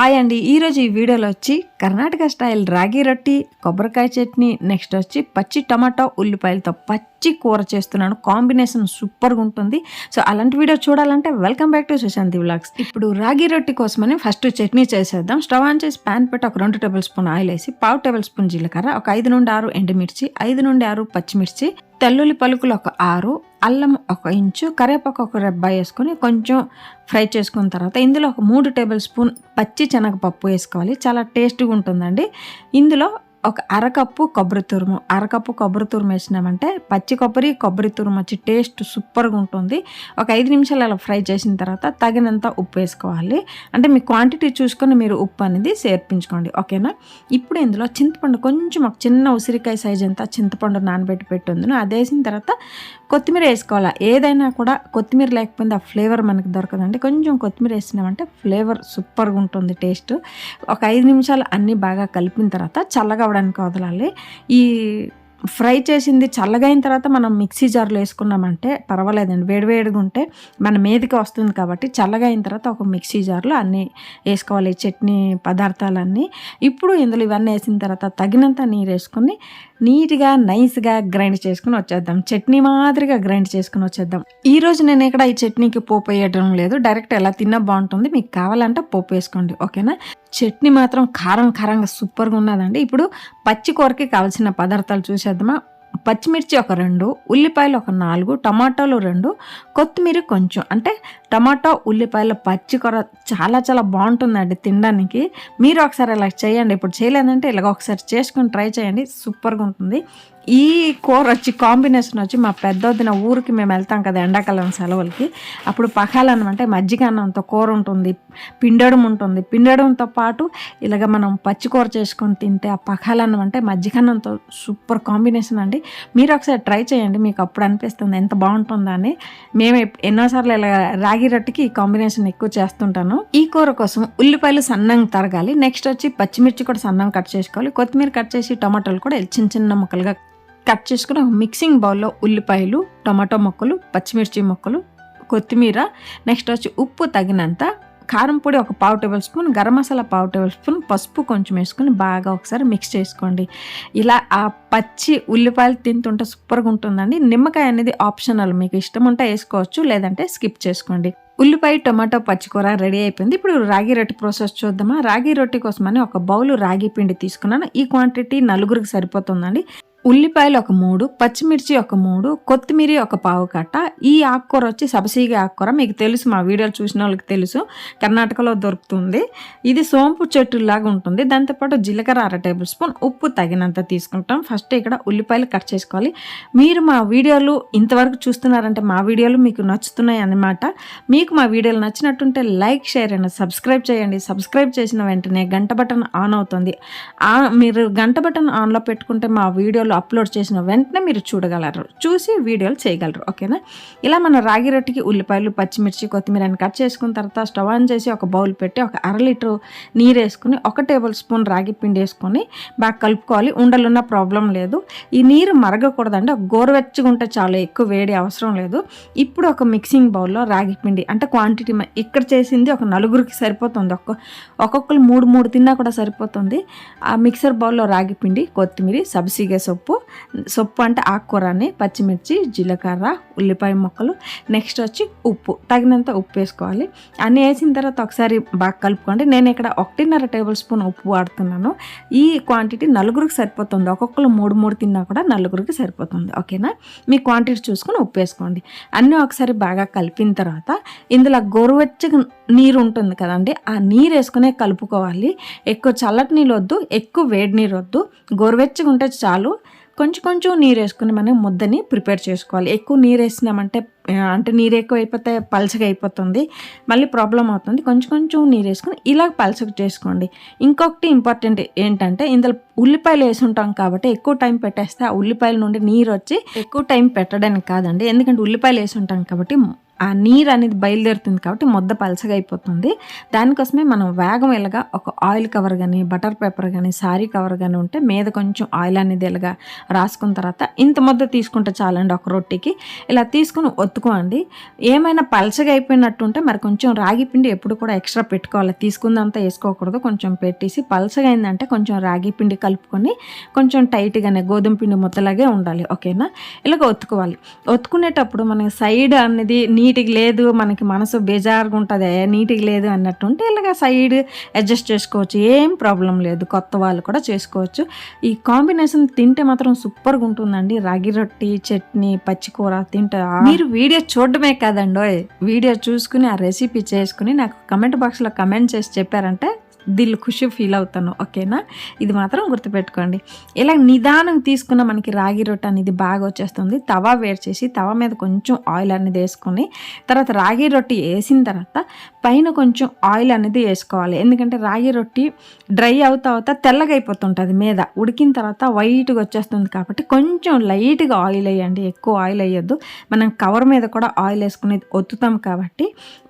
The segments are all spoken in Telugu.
హాయ్ అండి. ఈరోజు ఈ వీడియోలో వచ్చి కర్ణాటక స్టైల్ రాగి రొట్టి కొబ్బరికాయ చట్నీ నెక్స్ట్ వచ్చి పచ్చి టమాటో ఉల్లిపాయలతో పచ్చి కూర చేస్తున్నాను. కాంబినేషన్ సూపర్గా ఉంటుంది. సో అలాంటి వీడియో చూడాలంటే welcome back to Sushanti vlogs. ఇప్పుడు రాగి రొట్టి కోసమని ఫస్ట్ చట్నీ చేసేద్దాం. స్టవ్ ఆన్ చేసి ప్యాన్ పెట్టి ఒక రెండు టేబుల్ స్పూన్ ఆయిల్ వేసి పావు టేబుల్ స్పూన్ జీలకర్ర ఒక ఐదు నుండి ఆరు ఎండుమిర్చి ఐదు నుండి ఆరు పచ్చిమిర్చి తెల్లుల్లి పలుకులు ఒక ఆరు అల్లం ఒక ఇంచు కరివేపాకు ఒక రెబ్బ వేసుకొని కొంచెం ఫ్రై చేసుకున్న తర్వాత ఇందులో ఒక మూడు టేబుల్ స్పూన్ పచ్చి శనగపప్పు వేసుకోవాలి. చాలా టేస్ట్గా ఉంటుందండి. ఇందులో ఒక అరకప్పు కొబ్బరి తురుము. అరకప్పు కొబ్బరి తురుము వేసినామంటే పచ్చి కొబ్బరి కొబ్బరి తురుము వచ్చి టేస్ట్ సూపర్గా ఉంటుంది. ఒక ఐదు నిమిషాలు అలా ఫ్రై చేసిన తర్వాత తగినంత ఉప్పు వేసుకోవాలి. అంటే మీ క్వాంటిటీ చూసుకొని మీరు ఉప్పు అనేది సేర్పించుకోండి. ఓకేనా? ఇప్పుడు ఇందులో చింతపండు కొంచెం ఒక చిన్న ఉసిరికాయ సైజ్ ఎంత చింతపండు నానబెట్టి పెట్టి అది వేసిన తర్వాత కొత్తిమీర వేసుకోవాలి? ఏదైనా కూడా కొత్తిమీర లేకపోతే ఆ ఫ్లేవర్ మనకి దొరకదండి. కొంచెం కొత్తిమీర వేసినామంటే ఫ్లేవర్ సూపర్గా ఉంటుంది టేస్ట్. ఒక ఐదు నిమిషాలు అన్నీ బాగా కలిపిన తర్వాత చల్లగా అవడానికి వదలాలి ఈ ఫ్రై చేసింది చల్లగా అయిన తర్వాత మనం మిక్సీ జార్లో వేసుకున్నామంటే పర్వాలేదండి. వేడివేడిగా ఉంటే మన మీదకి వస్తుంది కాబట్టి చల్లగా అయిన తర్వాత ఒక మిక్సీ జార్లో అన్నీ వేసుకోవాలి చట్నీ పదార్థాలన్నీ. ఇప్పుడు ఇందులో ఇవన్నీ వేసిన తర్వాత తగినంత నీరు వేసుకొని నీట్గా నైస్గా గ్రైండ్ చేసుకుని వచ్చేద్దాం. చట్నీ మాదిరిగా గ్రైండ్ చేసుకుని వచ్చేద్దాం. ఈరోజు నేను ఇక్కడ ఈ చట్నీకి పోపు వేయడం లేదు. డైరెక్ట్ ఎలా తిన్నా బాగుంటుంది. మీకు కావాలంటే పోపు వేసుకోండి. ఓకేనా? చట్నీ మాత్రం కారం కారంగా సూపర్గా ఉన్నదండి. ఇప్పుడు పచ్చి కూరకి కావాల్సిన పదార్థాలు చూసేద్దామా? పచ్చిమిర్చి ఒక రెండు ఉల్లిపాయలు ఒక నాలుగు టమాటాలు రెండు కొత్తిమీర కొంచెం. అంటే టమాటో ఉల్లిపాయల పచ్చి కూర చాలా చాలా బాగుంటుందండి తినడానికి. మీరు ఒకసారి ఇలా చేయండి. ఇప్పుడు చేయలేదంటే ఇలాగ ఒకసారి చేసుకొని ట్రై చేయండి. సూపర్గా ఉంటుంది. ఈ కూర వచ్చి కాంబినేషన్ వచ్చి మా పెద్దొద్దిన ఊరికి మేము వెళ్తాం కదా ఎండాకాలం సెలవులకి. అప్పుడు పకాలన్నం అంటే మజ్జిగ అన్నంతో కూర ఉంటుంది పిండడం ఉంటుంది. పిండడంతో పాటు ఇలాగ మనం పచ్చి కూర చేసుకొని తింటే ఆ పకాలన్నం అంటే మజ్జిగన్నంతో సూపర్ కాంబినేషన్ అండి. మీరు ఒకసారి ట్రై చేయండి. మీకు అప్పుడు అనిపిస్తుంది ఎంత బాగుంటుందా అని. మేము ఎన్నోసార్లు ఇలా రాగి రొట్టెకి ఈ కాంబినేషన్ ఎక్కువ చేస్తుంటాను. ఈ కూర కోసం ఉల్లిపాయలు సన్నంగా తరగాలి. నెక్స్ట్ వచ్చి పచ్చిమిర్చి కూడా సన్నంగా కట్ చేసుకోవాలి. కొత్తిమీర కట్ చేసి టమాటాలు కూడా చిన్న చిన్న ముక్కలుగా కట్ చేసుకుని ఒక మిక్సింగ్ బౌల్లో ఉల్లిపాయలు టమాటో ముక్కలు పచ్చిమిర్చి ముక్కలు కొత్తిమీర నెక్స్ట్ వచ్చి ఉప్పు తగినంత కారం పొడి ఒక పావు టేబుల్ స్పూన్ గరం మసాలా పావు టేబుల్ స్పూన్ పసుపు కొంచెం వేసుకుని బాగా ఒకసారి మిక్స్ చేసుకోండి. ఇలా ఆ పచ్చి ఉల్లిపాయలు తింటుంటే సూపర్గా ఉంటుందండి. నిమ్మకాయ అనేది ఆప్షనల్ మీకు ఇష్టం ఉంటే వేసుకోవచ్చు లేదంటే స్కిప్ చేసుకోండి. ఉల్లిపాయ టొమాటో పచ్చికూర రెడీ అయిపోయింది. ఇప్పుడు రాగి రొట్టి ప్రాసెస్ చూద్దామా? రాగి రొట్టి కోసమని ఒక బౌల్ రాగి పిండి తీసుకున్నాను. ఈ క్వాంటిటీ నలుగురికి సరిపోతుందండి. ఉల్లిపాయలు ఒక మూడు పచ్చిమిర్చి ఒక మూడు కొత్తిమీర ఒక పావు కట్ట. ఈ ఆకుకూర వచ్చి సబసీగి ఆకుకూర. మీకు తెలుసు మా వీడియోలు చూసిన వాళ్ళకి తెలుసు. కర్ణాటకలో దొరుకుతుంది. ఇది సోంపు చెట్టులాగా ఉంటుంది. దాంతోపాటు జీలకర్ర అర టేబుల్ స్పూన్. ఉప్పు తగినంత తీసుకుంటాం. ఫస్ట్ ఇక్కడ ఉల్లిపాయలు కట్ చేసుకోవాలి. మీరు మా వీడియోలు ఇంతవరకు చూస్తున్నారంటే మా వీడియోలు మీకు నచ్చుతున్నాయి అన్నమాట. మీకు మా వీడియోలు నచ్చినట్టుంటే లైక్ షేర్ అండ్ సబ్స్క్రైబ్ చేయండి. సబ్స్క్రైబ్ చేసిన వెంటనే గంట బటన్ ఆన్ అవుతుంది. మీరు గంట బటన్ ఆన్లో పెట్టుకుంటే మా వీడియోలు అప్లోడ్ చేసిన వెంటనే మీరు చూడగలరు. చూసి వీడియోలు చేయగలరు. ఓకేనా? ఇలా మన రాగి రొట్టికి ఉల్లిపాయలు పచ్చిమిర్చి కొత్తిమీర అని కట్ చేసుకున్న తర్వాత స్టవ్ ఆన్ చేసి ఒక బౌల్ పెట్టి ఒక అర లీటర్ నీరు వేసుకుని ఒక టేబుల్ స్పూన్ రాగి పిండి వేసుకొని బాగా కలుపుకోవాలి. ఉండలున్న ప్రాబ్లం లేదు. ఈ నీరు మరగకూడదండి. ఒక గోరువెచ్చగా ఉంటే చాలా. ఎక్కువ వేడి అవసరం లేదు. ఇప్పుడు ఒక మిక్సింగ్ బౌల్లో రాగి పిండి అంటే క్వాంటిటీ ఇక్కడ చేసింది ఒక నలుగురికి సరిపోతుంది. ఒక్క ఒక్కొక్కరు మూడు మూడు తిన్నా కూడా సరిపోతుంది. ఆ మిక్సర్ బౌల్లో రాగి పిండి కొత్తిమీర సబ్సిగే సొప్పు సొప్పు. అంటే ఆకుకూరని పచ్చిమిర్చి జీలకర్ర ఉల్లిపాయ ముక్కలు. నెక్స్ట్ వచ్చి ఉప్పు. తగినంత ఉప్పు వేసుకోవాలి. అన్నీ వేసిన తర్వాత ఒకసారి బాగా కలుపుకోండి. నేను ఇక్కడ ఒకటిన్నర టేబుల్ స్పూన్ ఉప్పు వాడుతున్నాను. ఈ క్వాంటిటీ నలుగురికి సరిపోతుంది. ఒక్కొక్కరు మూడు మూడు తిన్నా కూడా నలుగురికి సరిపోతుంది. ఓకేనా? మీ క్వాంటిటీ చూసుకుని ఉప్పు వేసుకోండి. అన్నీ ఒకసారి బాగా కలిపిన తర్వాత ఇందులో గోరువెచ్చగా నీరు ఉంటుంది కదండి ఆ నీరు వేసుకునే కలుపుకోవాలి. ఎక్కువ చల్లటి నీళ్ళు వద్దు ఎక్కువ వేడి నీరు వద్దు. గోరువెచ్చగా ఉంటే చాలు. కొంచెం కొంచెం నీరు వేసుకుని మనం ముద్దని ప్రిపేర్ చేసుకోవాలి. ఎక్కువ నీరు వేసినామంటే అంటే నీరు ఎక్కువ అయిపోతే పలసగా అయిపోతుంది. మళ్ళీ ప్రాబ్లం అవుతుంది. కొంచెం కొంచెం నీరు వేసుకుని ఇలా పలచగా చేసుకోండి. ఇంకొకటి ఇంపార్టెంట్ ఏంటంటే ఇందులో ఉల్లిపాయలు వేసి ఉంటాం కాబట్టి ఎక్కువ టైం పెట్టేస్తే ఆ ఉల్లిపాయల నుండి నీరు వచ్చి ఎక్కువ టైం పెట్టడానికి కాదండి. ఎందుకంటే ఉల్లిపాయలు వేసి ఉంటాం కాబట్టి ఆ నీరు అనేది బయలుదేరుతుంది కాబట్టి ముద్ద పలసగా అయిపోతుంది. దానికోసమే మనం వేగం ఇలాగా ఒక ఆయిల్ కవర్ కానీ బటర్ పేపర్ కానీ సారీ కవర్ కానీ ఉంటే మీద కొంచెం ఆయిల్ అనేది ఇలాగా రాసుకున్న తర్వాత ఇంత ముద్ద తీసుకుంటే చాలండి ఒక రొట్టెకి. ఇలా తీసుకుని ఒత్తుకోండి. ఏమైనా పలసగా అయిపోయినట్టు ఉంటే మరి కొంచెం రాగి పిండి ఎప్పుడు కూడా ఎక్స్ట్రా పెట్టుకోవాలి. తీసుకుందంతా వేసుకోకూడదు. కొంచెం పెట్టేసి పలసగా అయిందంటే కొంచెం రాగి పిండి కలుపుకొని కొంచెం టైట్గానే గోధుమ పిండి ముద్దలాగే ఉండాలి. ఓకేనా? ఇలాగ ఒత్తుకోవాలి. ఒత్తుకునేటప్పుడు మనకి సైడ్ అనేది నీటికి లేదు మనకి మనసు బేజారుగా ఉంటుంది నీట్గా లేదు అన్నట్టు ఉంటే ఇలాగ సైడ్ అడ్జస్ట్ చేసుకోవచ్చు. ఏం ప్రాబ్లం లేదు కొత్త వాళ్ళు కూడా చేసుకోవచ్చు. ఈ కాంబినేషన్ తింటే మాత్రం సూపర్గా ఉంటుందండి. రాగి రొట్టి చట్నీ పచ్చికూర తింటే మీరు వీడియో చూడడమే కాదండి ఓయ్. వీడియో చూసుకుని ఆ రెసిపీ చేసుకుని నాకు కమెంట్ బాక్స్లో కమెంట్ చేసి చెప్పారంటే దిల్ ఖుషి ఫీల్ అవుతాను ఓకేనా? ఇది మాత్రం గుర్తుపెట్టుకోండి. ఇలా నిదానం తీసుకున్న మనకి రాగి రొట్టె అనేది బాగా వచ్చేస్తుంది. తవా వేడి చేసి తవా మీద కొంచెం ఆయిల్ అనేది వేసుకొని తర్వాత రాగి రొట్టి వేసిన తర్వాత పైన కొంచెం ఆయిల్ అనేది వేసుకోవాలి. ఎందుకంటే రాగి రొట్టి డ్రై అవుతా అవుతా తెల్లగా అయిపోతుంటుంది మీద. ఉడికిన తర్వాత వైట్గా వచ్చేస్తుంది కాబట్టి కొంచెం లైట్గా ఆయిల్ వేయండి. ఎక్కువ ఆయిల్ వేయొద్దు. మనం కవర్ మీద కూడా ఆయిల్ వేసుకుని ఒత్తుతాం కాబట్టి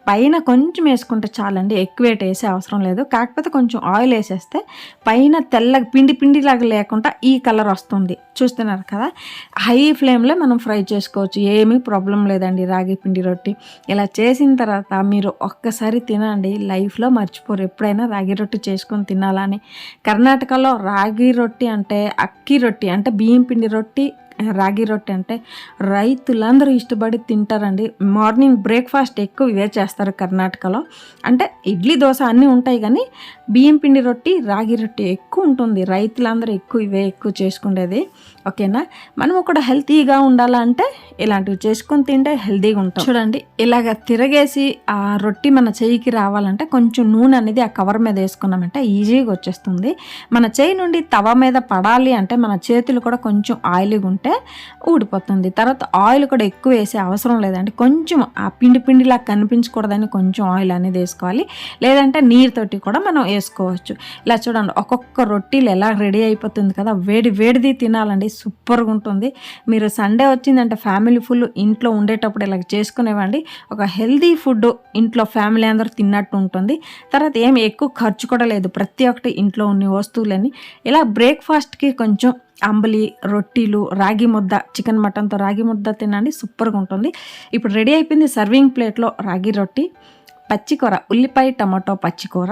పైన కొంచెం వేసుకుంటే చాలండి ఎక్కువ వేట వేసే అవసరం లేదు. కాకపోతే కొంచెం ఆయిల్ వేసేస్తే పైన తెల్లగా పిండి పిండిలాగా లేకుండా ఈ కలర్ వస్తుంది. చూస్తున్నారు కదా? హై ఫ్లేమ్లో మనం ఫ్రై చేసుకోవచ్చు. ఏమీ ప్రాబ్లం లేదండి రాగి పిండి రొట్టి. ఇలా చేసిన తర్వాత మీరు ఒక్కసారి తినండి. లైఫ్లో మర్చిపోరు. ఎప్పుడైనా రాగి రొట్టి చేసుకొని తినాలని. కర్ణాటకలో రాగి రొట్టి అంటే అక్కి రొట్టి అంటే బియ్యం పిండి రొట్టి రాగి రొట్టె అంటే రైతులందరూ ఇష్టపడి తింటారండి. మార్నింగ్ బ్రేక్ఫాస్ట్ ఎక్కువ ఇవే చేస్తారు కర్ణాటకలో. అంటే ఇడ్లీ దోశ అన్నీ ఉంటాయి కానీ బియ్యం పిండి రొట్టి రాగి రొట్టె ఎక్కువ ఉంటుంది. రైతులందరూ ఎక్కువ ఇవే ఎక్కువ చేసుకునేది ఓకేనా? మనం కూడా హెల్తీగా ఉండాలంటే ఇలాంటివి చేసుకొని తింటే హెల్తీగా ఉంటాం. చూడండి ఇలాగ తిరగేసి ఆ రొట్టి మన చెయ్యికి రావాలంటే కొంచెం నూనె అనేది ఆ కవర్ మీద వేసుకున్నామంటే ఈజీగా వచ్చేస్తుంది. మన చేయి నుండి తవ మీద పడాలి అంటే మన చేతులు కూడా కొంచెం ఆయిల్గా ఉంటే ఊడిపోతుంది. తర్వాత ఆయిల్ కూడా ఎక్కువ వేసే అవసరం లేదండి. కొంచెం ఆ పిండి పిండిలా కనిపించకూడదని కొంచెం ఆయిల్ అనేది వేసుకోవాలి. లేదంటే నీరుతోటి కూడా మనం వేసుకోవచ్చు. ఇలా చూడండి ఒక్కొక్క రొట్టెలు ఎలా రెడీ అయిపోతుంది కదా వేడి వేడిది తినాలండి సూపర్గా ఉంటుంది. మీరు సండే వచ్చిందంటే ఫ్యామిలీ ఫుల్ ఇంట్లో ఉండేటప్పుడు ఇలా చేసుకునేవ్వండి ఒక హెల్దీ ఫుడ్ ఇంట్లో ఫ్యామిలీ అందరూ తిన్నట్టు ఉంటుంది. తర్వాత ఏమి ఎక్కువ ఖర్చు కూడా లేదు. ప్రతి ఒక్కటి ఇంట్లో ఉన్న వస్తువులని ఇలా బ్రేక్ఫాస్ట్కి కొంచెం అంబలి రొట్టెలు రాగి ముద్ద చికెన్ మటన్తో రాగి ముద్ద తినండి సూపర్గా ఉంటుంది. ఇప్పుడు రెడీ అయిపోయింది సర్వింగ్ ప్లేట్లో రాగి రొట్టి పచ్చికూర ఉల్లిపాయ టమాటో పచ్చికూర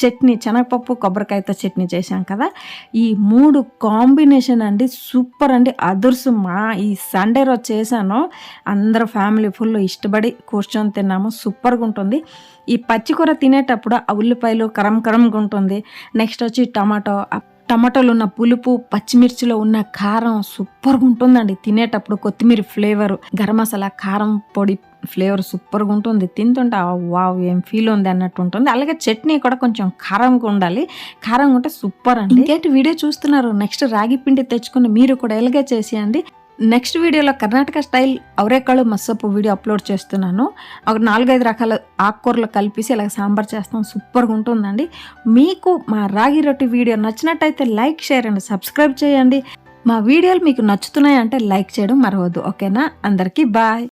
చట్నీ శనగపప్పు కొబ్బరికాయతో చట్నీ చేశాం కదా. ఈ మూడు కాంబినేషన్ అండి సూపర్ అండి. అదుర్సు మా ఈ సండే రోజు చేశాను. అందరూ ఫ్యామిలీ ఫుల్ ఇష్టపడి కూర్చొని తిన్నాము సూపర్గా ఉంటుంది. ఈ పచ్చికూర తినేటప్పుడు ఆ ఉల్లిపాయలు కరం కరంగా ఉంటుంది. నెక్స్ట్ వచ్చి టమాటో టమాటోలు ఉన్న పులుపు పచ్చిమిర్చిలో ఉన్న కారం సూపర్గా ఉంటుందండి తినేటప్పుడు కొత్తిమీర ఫ్లేవర్ గరం మసాలా కారం పొడి ఫ్లేవర్ సూపర్గా ఉంటుంది తింటుంటే వావ్ ఏం ఫీల్ ఉంది అన్నట్టు ఉంటుంది అలాగే చట్నీ కూడా కొంచెం కారంగా ఉండాలి. కారంగా ఉంటే సూపర్ అండి. ఇంకేంటి వీడియో చూస్తున్నారు? నెక్స్ట్ రాగి పిండి తెచ్చుకుని మీరు కూడా ఎలాగే చేసేయండి. నెక్స్ట్ వీడియోలో కర్ణాటక స్టైల్ అవరేకాళ్ళు మస్సప్పు వీడియో అప్లోడ్ చేస్తున్నాను. ఒక నాలుగైదు రకాల ఆకుకూరలు కలిపేసి ఇలా సాంబార్ చేస్తాం. సూపర్గా ఉంటుందండి. మీకు మా రాగి రొట్టి వీడియో నచ్చినట్టయితే లైక్ షేర్ అండ్ సబ్స్క్రైబ్ చేయండి. మా వీడియోలు మీకు నచ్చుతున్నాయి అంటే లైక్ చేయడం మరవద్దు. ఓకేనా? అందరికీ బాయ్.